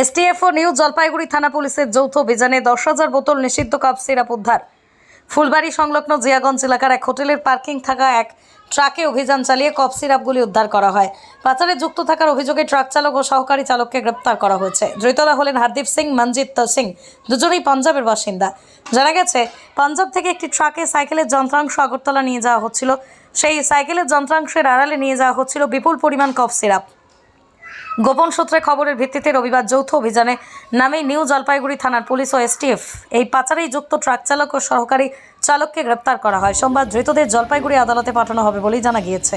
STF ও new Jalpaiguri থানা পুলিশের যৌথ অভিযানে দশ হাজার বোতল নিষিদ্ধ কাপ সিরাপ উদ্ধার। ফুলবাড়ি সংলগ্ন জিয়াগঞ্জ এলাকার এক হোটেলের পার্কিং থাকা এক ট্রাকে অভিযান চালিয়ে কফ সিরাপগুলি উদ্ধার করা হয়। পাচারে যুক্ত থাকার অভিযোগে ট্রাক চালক ও সহকারী চালককে গ্রেপ্তার করা হয়েছে। ধৃতরা হলেন হারদীপ সিং, মনজিৎ সিং, দুজনেই পাঞ্জাবের বাসিন্দা। জানা গেছে, পাঞ্জাব থেকে একটি ট্রাকে সাইকেলের যন্ত্রাংশ আগরতলা নিয়ে যাওয়া হচ্ছিল। সেই সাইকেলের যন্ত্রাংশের আড়ালে নিয়ে যাওয়া হচ্ছিল বিপুল পরিমাণ কফ সিরাপ। গোপন সূত্রে খবরের ভিত্তিতে রবিবার যৌথ অভিযানে নামে নিউ জলপাইগুড়ি থানার পুলিশ ও এসটিএফ। এই পাচারেই যুক্ত ট্রাক চালক ও সহকারী চালককে গ্রেপ্তার করা হয়। সোমবার ধৃতদের জলপাইগুড়ি আদালতে পাঠানো হবে বলেই জানা গিয়েছে।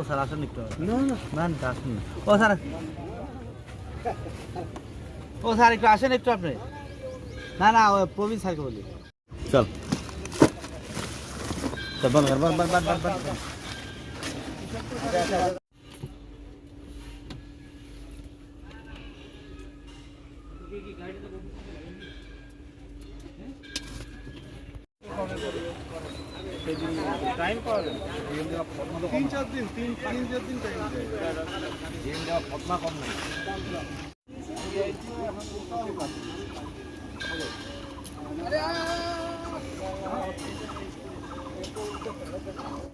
ও স্যার আসেন একটু। না না। আসেন ও স্যার ও স্যার একটু আসেন একটু আপনি। না না প্রবীণ স্যারকে বলি। চল। চল বন্ধ বন্ধ বন্ধ বন্ধ বন্ধ গাড়ি সেদিন টাইম পাওয়া যাবে ডিএম তো তিন চার দিন, তিন চার দিন টাইম ডিএম দেওয়া ফর্মা কম আরে